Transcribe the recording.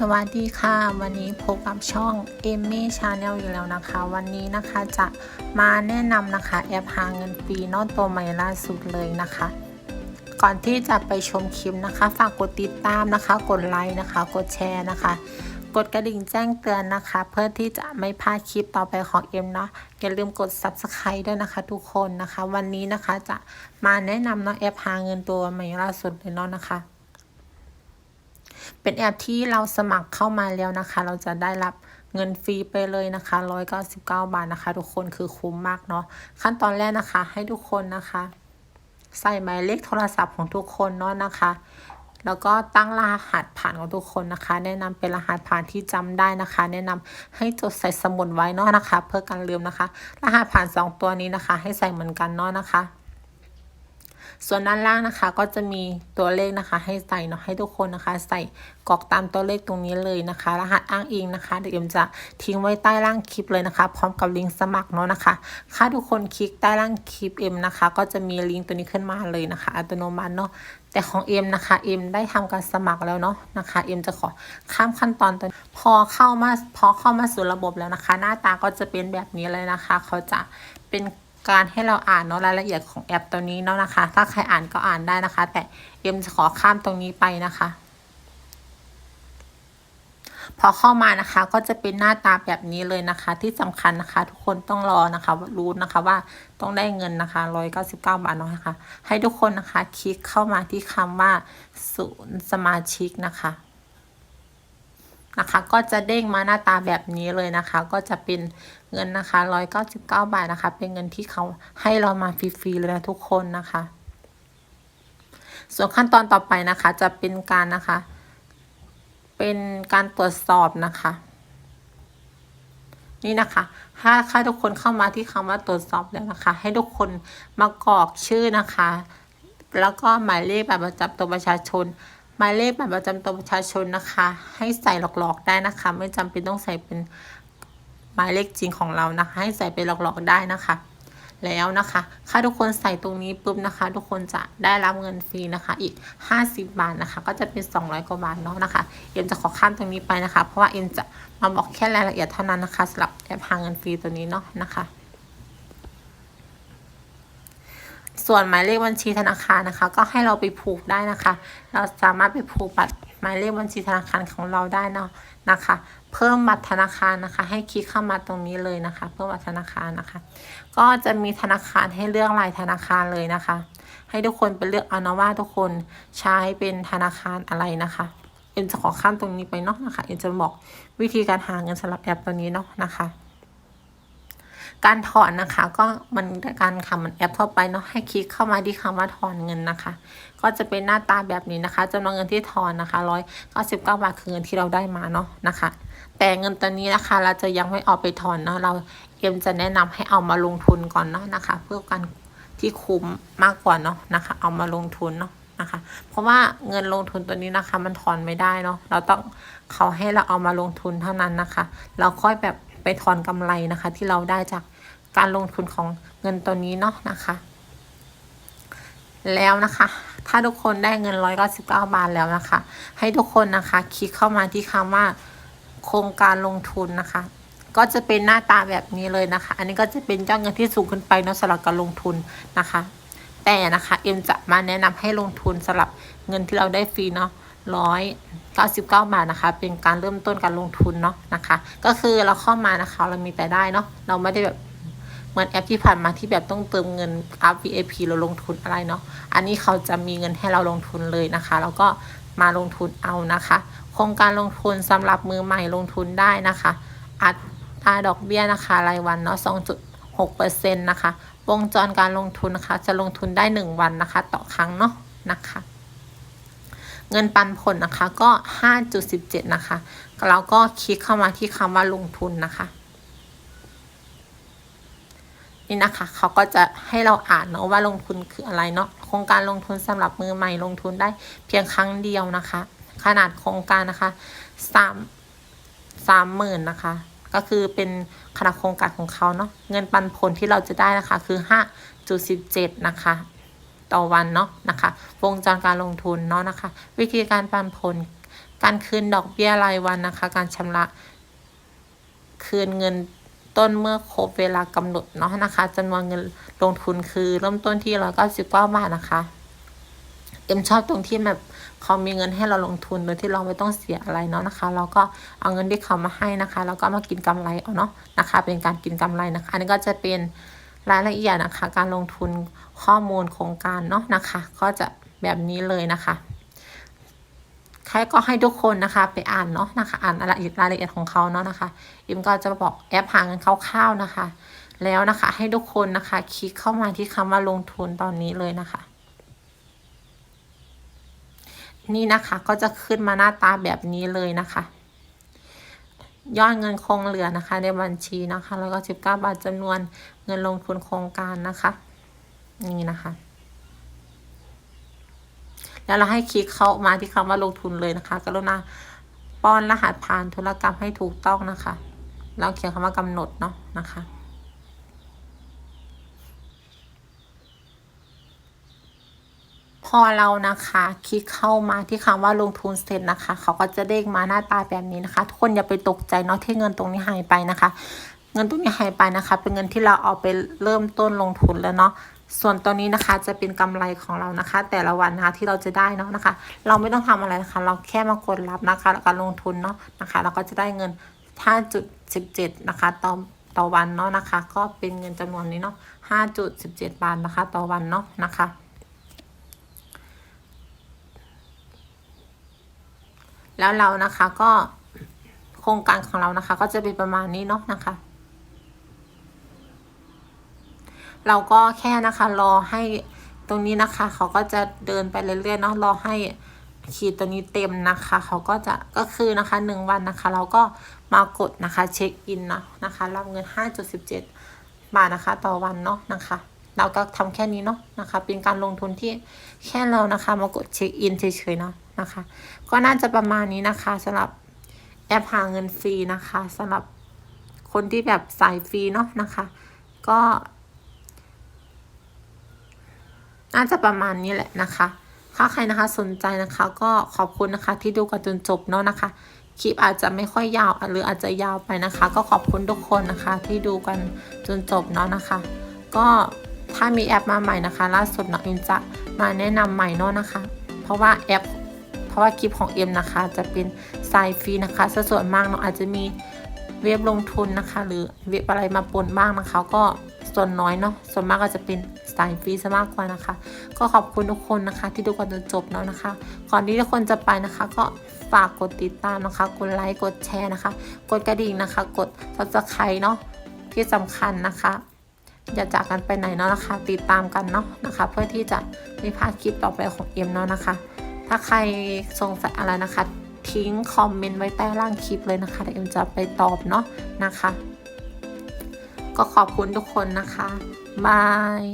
สวัสดีค่ะ วันนี้พบกับช่อง e m m y Channel อยู่แล้วนะคะ วันนี้นะคะจะมาแนะนำนะคะ แอปหาเงินฟรีนอกตัวใหม่ล่าสุดเลยนะคะ ก่อนที่จะไปชมคลิปนะคะ ฝากกดติดตามนะคะ กดไลค์นะคะ กดแชร์นะคะ กดกระดิ่งแจ้งเตือนนะคะ เพื่อที่จะไม่พลาดคลิปต่อไปของเอ็มเนาะอย่าลืมกด subscribe ด้วยนะคะ ทุกคนนะคะ วันนี้นะคะจะมาแนะนำเนาะแอปหาเงินตัวใหม่ล่าสุดเลยเนาะนะคะ เป็นแอปที่เราสมัครเข้ามาแล้วนะคะ เราจะได้รับเงินฟรีไปเลยนะคะ 199 บาทนะคะ ทุกคนคือคุ้มมากเนาะขั้นตอนแรกนะคะ ให้ทุกคนนะคะ ใส่หมายเลขโทรศัพท์ของทุกคนเนาะนะคะ แล้วก็ตั้งรหัสผ่านของทุกคนนะคะ แนะนำเป็นรหัสผ่านที่จำได้นะคะ แนะนำให้จดใส่สมุดไว้เนาะนะคะ เพื่อการลืมนะคะ รหัสผ่าน 2 ตัวนี้นะคะ ให้ใส่เหมือนกันเนาะนะคะ ส่วนด้านล่างนะคะก็จะมีตัวเลขนะคะ ให้ใส่เนาะให้ทุกคนนะคะ ใส่กรอกตามตัวเลขตรงนี้เลยนะคะ รหัสอ้างอิงนะคะ เดี๋ยวเอ็มจะทิ้งไว้ใต้ล่างคลิปเลยนะคะ พร้อมกับลิงก์สมัครเนาะนะคะถ้าทุกคนคลิกใต้ล่างคลิปเอ็มนะคะ ก็จะมีลิงก์ตัวนี้ขึ้นมาเลยนะคะ อัตโนมัติเนาะแต่ของเอ็มนะคะเอ็มได้ทำการสมัครแล้วเนาะนะคะเอ็มจะขอข้ามขั้นตอนตัวพอเข้ามาพอเข้ามาสู่ระบบแล้วนะคะ หน้าตาก็จะเป็นแบบนี้เลยนะคะ เขาจะเป็น การให้เราอ่านเนาะรายละเอียดของแอปตัวนี้เนาะนะคะ ถ้าใครอ่านก็อ่านได้นะคะ แต่เอ็มจะขอข้ามตรงนี้ไปนะคะ พอเข้ามานะคะก็จะเป็นหน้าตาแบบนี้เลยนะคะ ที่สำคัญนะคะ ทุกคนต้องรอนะคะรู้นะคะว่าต้องได้เงินนะคะร้อยเก้าสิบเก้าบาทเนาะนะคะ ให้ทุกคนนะคะคลิกเข้ามาที่คำว่าศูนย์สมาชิกนะคะนะคะก็จะเด้งมาหน้าตาแบบนี้เลยนะคะ ก็จะเป็นเงินนะคะร้อยเก้าสิบเก้าบาทนะคะ เป็นเงินที่เขาให้เรามาฟรีๆเลยนะทุกคนนะคะ ส่วนขั้นตอนต่อไปนะคะ จะเป็นการนะคะ เป็นการตรวจสอบนะคะ นี่นะคะ ถ้าถ้าทุกคนเข้ามาที่คำว่าตรวจสอบแล้วนะคะ ให้ทุกคนมากรอกชื่อนะคะ แล้วก็หมายเลขบัตรประจำตัวประชาชนหมายเลขบัตรประจำตัวประชาชนนะคะ ให้ใส่หลอกๆได้นะคะ ไม่จำเป็นต้องใส่เป็น หมายเลขจริงของเรานะคะ ให้ใส่เป็นหลอกๆได้นะคะ แล้วนะคะถ้าทุกคนใส่ตรงนี้ปุ๊บนะคะ ทุกคนจะได้รับเงินฟรีนะคะ อีก 50 บาทนะคะ ก็จะเป็น 200 กว่าบาทเนาะนะคะ เอ็มจะขอข้ามตรงนี้ไปนะคะ เพราะว่าเอ็มจะมาบอกแค่รายละเอียดเท่านั้นนะคะสำหรับแอปหาเงินฟรีตัวนี้เนาะนะคะส่วนหมายเลขบัญชีธนาคารนะคะ ก็ให้เราไปผูกได้นะคะ เราสามารถไปผูกบัตร มายเลขบัญชีธนาคารของเราได้เนาะนะคะ เพิ่มบัตรธนาคารนะคะ ให้คลิกเข้ามาตรงนี้เลยนะคะ เพิ่มบัตรธนาคารนะคะ ก็จะมีธนาคารให้เลือกรายธนาคารเลยนะคะ ให้ทุกคนไปเลือกเอานะว่าทุกคนใช้เป็นธนาคารอะไรนะคะเอ็มจะขอข้ามตรงนี้ไปเนาะนะคะเอ็มจะบอกวิธีการหาเงินสำหรับแอปตัวนี้เนาะนะคะ การถอนนะคะ ก็มันการคำมันแอปทั่วไปเนาะให้คลิกเข้ามาที่คำว่าถอนเงินนะคะ ก็จะเป็นหน้าตาแบบนี้นะคะจำนวนเงินที่ถอนนะคะร้อยเก้าสิบเก้าบาทคือเงินที่เราได้มาเนาะนะคะ แต่เงินตัวนี้นะคะเราจะยังไม่เอาไปถอนเนาะเราเอ็มจะแนะนำให้เอามาลงทุนก่อนเนาะนะคะ เพื่อการที่คุ้มมากกว่าเนาะนะคะ เอามาลงทุนเนาะนะคะ เพราะว่าเงินลงทุนตัวนี้นะคะ มันถอนไม่ได้เนาะเราต้องเขาให้เราเอามาลงทุนเท่านั้นนะคะ เราค่อยแบบไปถอนกำไรนะคะ ที่เราได้จาก การลงทุนของเงินตัวนี้เนาะนะคะ แล้วนะคะ ถ้าทุกคนได้เงินร้อยเก้าสิบเก้าบาทแล้วนะคะ ให้ทุกคนนะคะคลิกเข้ามาที่คำว่าโครงการลงทุนนะคะ ก็จะเป็นหน้าตาแบบนี้เลยนะคะ อันนี้ก็จะเป็นยอดเงินที่สูงขึ้นไปเนาะสำหรับการลงทุนนะคะ แต่นะคะเอ็มจะมาแนะนำให้ลงทุนสำหรับเงินที่เราได้ฟรีเนาะร้อยเก้าสิบเก้าบาทนะคะ เป็นการเริ่มต้นการลงทุนเนาะนะคะ ก็คือเราเข้ามานะคะ เรามีแต่ได้เนาะเราไม่ได้แบบ เหมือนแอปที่ผ่านมาที่แบบต้องเติมเงินอัพ VIP เราลงทุนอะไรเนาะอันนี้เขาจะมีเงินให้เราลงทุนเลยนะคะ แล้วก็มาลงทุนเอานะคะ โครงการลงทุนสำหรับมือใหม่ลงทุนได้นะคะ อัตราดอกเบี้ยนะคะรายวันเนาะ2.6%นะคะ วงจรการลงทุนนะคะ จะลงทุนได้ 1 วันนะคะ ต่อครั้งเนาะนะคะ เงินปันผลนะคะก็ 5.17 นะคะ แล้วก็คลิกเข้ามาที่คำว่าลงทุนนะคะ นี่นะคะเขาก็จะให้เราอ่านเนาะว่าลงทุนคืออะไรเนาะโครงการลงทุนสำหรับมือใหม่ลงทุนได้เพียงครั้งเดียวนะคะ ขนาดโครงการนะคะสามสามหมื่นนะคะ ก็คือเป็นขนาดโครงการของเขาเนาะเงินปันผลที่เราจะได้นะคะคือห้าจุดสิบเจ็ดนะคะ ต่อวันเนาะนะคะ วงจรการลงทุนเนาะนะคะ วิธีการปันผล การคืนดอกเบี้ยรายวันนะคะ การชำระคืนเงิน ต้นเมื่อครบเวลากำหนดเนาะนะคะจำนวนเงินลงทุนคือเริ่มต้นที่ร้อยเก้าสิบเก้าบาทนะคะเอ็มชอบตรงที่แบบเขามีเงินให้เราลงทุนโดยที่เราไม่ต้องเสียอะไรเนาะนะคะ เราก็เอาเงินที่เขามาให้นะคะ แล้วก็มากินกำไรเอาเนาะนะคะ เป็นการกินกำไรนะคะ อันนี้ก็จะเป็นรายละเอียดนะคะ การลงทุนข้อมูลโครงการเนาะนะคะ ก็จะแบบนี้เลยนะคะ ใครก็ให้ทุกคนนะคะ ไปอ่านเนาะนะคะ อ่านรายละเอียดรายละเอียดของเขาเนาะนะคะอิมก็จะบอกแอปหาเงินคร่าวๆนะคะ แล้วนะคะให้ทุกคนนะคะคลิกเข้ามาที่คำว่าลงทุนตอนนี้เลยนะคะ นี่นะคะก็จะขึ้นมาหน้าตาแบบนี้เลยนะคะยอดเงินคงเหลือนะคะ ในบัญชีนะคะ แล้วก็สิบเก้าบาทจำนวนเงินลงทุนโครงการนะคะ นี่นะคะ แล้วเราให้คลิกเข้ามาที่คำว่าลงทุนเลยนะคะกรุณาป้อนรหัสผ่านธุรกรรมให้ถูกต้องนะคะแล้วเขียนคำว่ากำหนดเนาะนะคะพอเรานะคะ คลิกเข้ามาที่คำว่าลงทุนเสร็จนะคะ เขาก็จะเด้งมาหน้าตาแบบนี้นะคะ ทุกคนอย่าไปตกใจเนาะที่เงินตรงนี้หายไปนะคะ เงินตรงนี้หายไปนะคะ เป็นเงินที่เราเอาไปเริ่มต้นลงทุนแล้วเนาะ ส่วนตัวนี้นะคะจะเป็นกำไรของเรานะคะ แต่ละวันนะคะที่เราจะได้เนาะนะคะ เราไม่ต้องทำอะไรนะคะ เราแค่มากดรับนะคะแล้วก็ลงทุนเนาะนะคะ เราก็จะได้เงิน 5.17 นะคะต่อต่อวันเนาะนะคะ ก็เป็นเงินจำนวนนี้เนาะ 5.17 บาทนะคะ ต่อวันเนาะนะคะแล้วเรานะคะก็โครงการของเรานะคะ ก็จะเป็นประมาณนี้เนาะนะคะ เราก็แค่นะคะรอให้ตรงนี้นะคะ เขาก็จะเดินไปเรื่อยๆเนาะรอให้ขีดตัวนี้เต็มนะคะ เขาก็จะก็คือนะคะหนึ่งวันนะคะ เราก็มากดนะคะเช็คอินเนาะนะคะรับเงิน 5.17 บาทนะคะ ต่อวันเนาะนะคะ เราก็ทำแค่นี้เนาะนะคะ เป็นการลงทุนที่แค่เรานะคะ มากดเช็คอินเฉยๆเนาะนะคะ ก็น่าจะประมาณนี้นะคะสำหรับแอปหาเงินฟรีนะคะสำหรับคนที่แบบสายฟรีเนาะนะคะ ก็ น่าจะประมาณนี้แหละนะคะ ถ้าใครนะคะสนใจนะคะ ก็ขอบคุณนะคะที่ดูกันจนจบเนาะนะคะ คลิปอาจจะไม่ค่อยยาวหรืออาจจะยาวไปนะคะ ก็ขอบคุณทุกคนนะคะที่ดูกันจนจบเนาะนะคะ ก็ถ้ามีแอปมาใหม่นะคะ ล่าสุดเน้องเอ็มจะมาแนะนำใหม่เนาะนะคะ เพราะว่าแอป เพราะว่าคลิปของเอ็มนะคะ จะเป็นสายฟรีนะคะสส่วนมากเนาะอาจจะมีเว็บลงทุนนะคะ หรือเว็บอะไรมาปนบ้างนะคะก็ ส่วนน้อยเนาะส่วนมากก็จะเป็นสายฟรีซะมากกว่านะคะ ก็ขอบคุณทุกคนนะคะ ที่ดูกันจนจบเนาะนะคะ ก่อนที่ทุกคนจะไปนะคะ ก็ฝากกดติดตามนะคะ กดไลค์กดแชร์นะคะ กดกระดิ่งนะคะ กด subscribe เนาะที่สำคัญนะคะอย่าจากกันไปไหนเนาะนะคะ ติดตามกันเนาะนะคะ เพื่อที่จะไม่พลาดคลิปต่อไปของเอ็มเนาะนะคะ ถ้าใครสงสัยอะไรนะคะ ทิ้งคอมเมนต์ไว้ใต้ล่างคลิปเลยนะคะเดี๋ยวเอ็มจะไปตอบเนาะนะคะ ก็ขอบคุณทุกคนนะคะ บาย